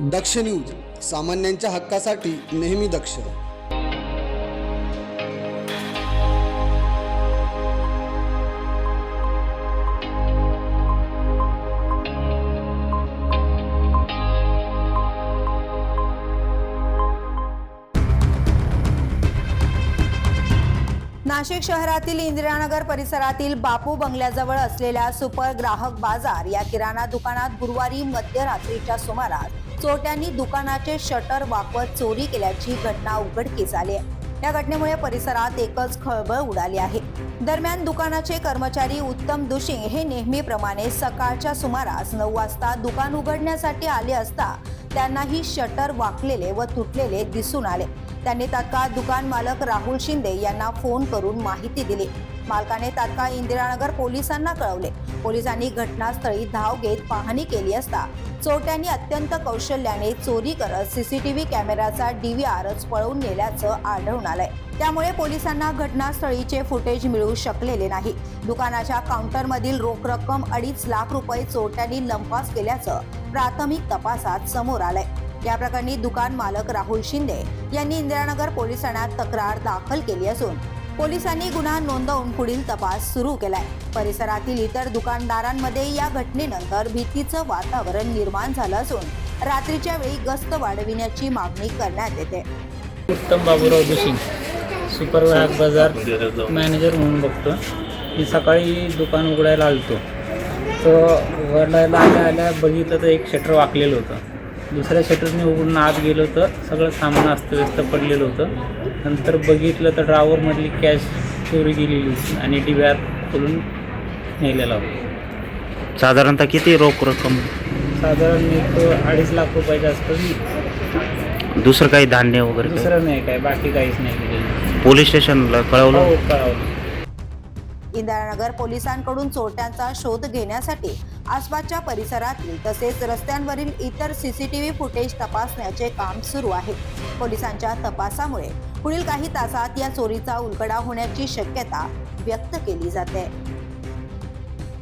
दक्ष news सामान्यांच्या हक्कासाठी नेहमी दक्ष. नाशिक शहरातील इंदिरानगर परिसरातील बापू बंगल्याजवळ असलेल्या सुपर ग्राहक बाजार या किराणा दुकानात गुरुवारी मध्यरात्रीच्या सुमारास चोरट्यांनी दुकानाचे शटर वाकवत चोरी केल्याची घटना उघडकीस आली आहे. या घटनेमुळे परिसरात एकच खळबळ उडाली आहे. दरम्यान दुकानाचे कर्मचारी उत्तम दुशिंग हे नेहमीप्रमाणे सकाळच्या सुमारास नऊ वाजता दुकान उघडण्यासाठी आले असता त्यांनाही शटर वाकलेले व तुटलेले दिसून आले. त्यांनी तत्काळ दुकान मालक राहुल शिंदे यांना फोन करून माहिती दिली. मालकाने तात्काळ इंदिरानगर पोलिसांना कळवले. पोलिसांनी घटनास्थळी धाव घेत पाहणी केली असता चोरट्यांनी अत्यंत कौशल्याने चोरी करत सीसीटीव्ही कॅमेराचा डीव्हीआरच पळवून नेल्याचं आढळून आलंय. त्यामुळे पोलिसांना घटनास्थळीचे फुटेज मिळू शकलेले नाही. दुकानाच्या काउंटरमधील रोख रक्कम अडीच लाख रुपये चोरट्यांनी लंपास केल्याचं प्राथमिक तपासात समोर आलंय. या प्रकरणी दुकान मालक राहुल शिंदे यांनी इंदिरानगर पोलीस ठाण्यात तक्रार दाखल केली असून पोलिसांनी गुन्हा नोंदवून पुढील तपास सुरू केलाय. परिसरातील इतर दुकानदारांमध्ये या घटनेनंतर भीतीचं वातावरण निर्माण झालं असून रात्रीच्या वेळी गस्त वाढविण्याची मागणी करण्यात येते. उत्तम बाबूराव जोशी सुपर बाजार मॅनेजर म्हणून बघतो. मी सकाळी दुकान उघडायला आलतो. तो उघडायला आल्या आल्या बघितलं तर एक शटर वाकलेलं होतं. दुसऱ्या शटरने उघडून आत गेलो तर सगळं सामान अस्तव्यस्त पडलेलं होतं. नंतर बघितलं तर ड्रावरमधली कॅश चोरी गेलेली होती आणि डिब्यात खोलून नेलेला होता. साधारणतः किती रोख रक्कम? साधारण एक अडीच लाख रुपयाच्या आसपास दुसरं काही धान्य वगैरे? दुसरं नाही काय बाकी काहीच नाही पोलीस स्टेशनला कळवलं? हो कळवलं. इंदिरानगर पोलिसांकडून चोरट्यांचा शोध घेण्यासाठी आसपासच्या परिसरातील तसेच रस्त्यांवरील इतर सीसीटीव्ही फुटेज तपासण्याचे काम सुरू आहे. पोलिसांच्या तपासामुळे पुढील काही तासात या चोरीचा उलगडा होण्याची शक्यता व्यक्त केली जाते.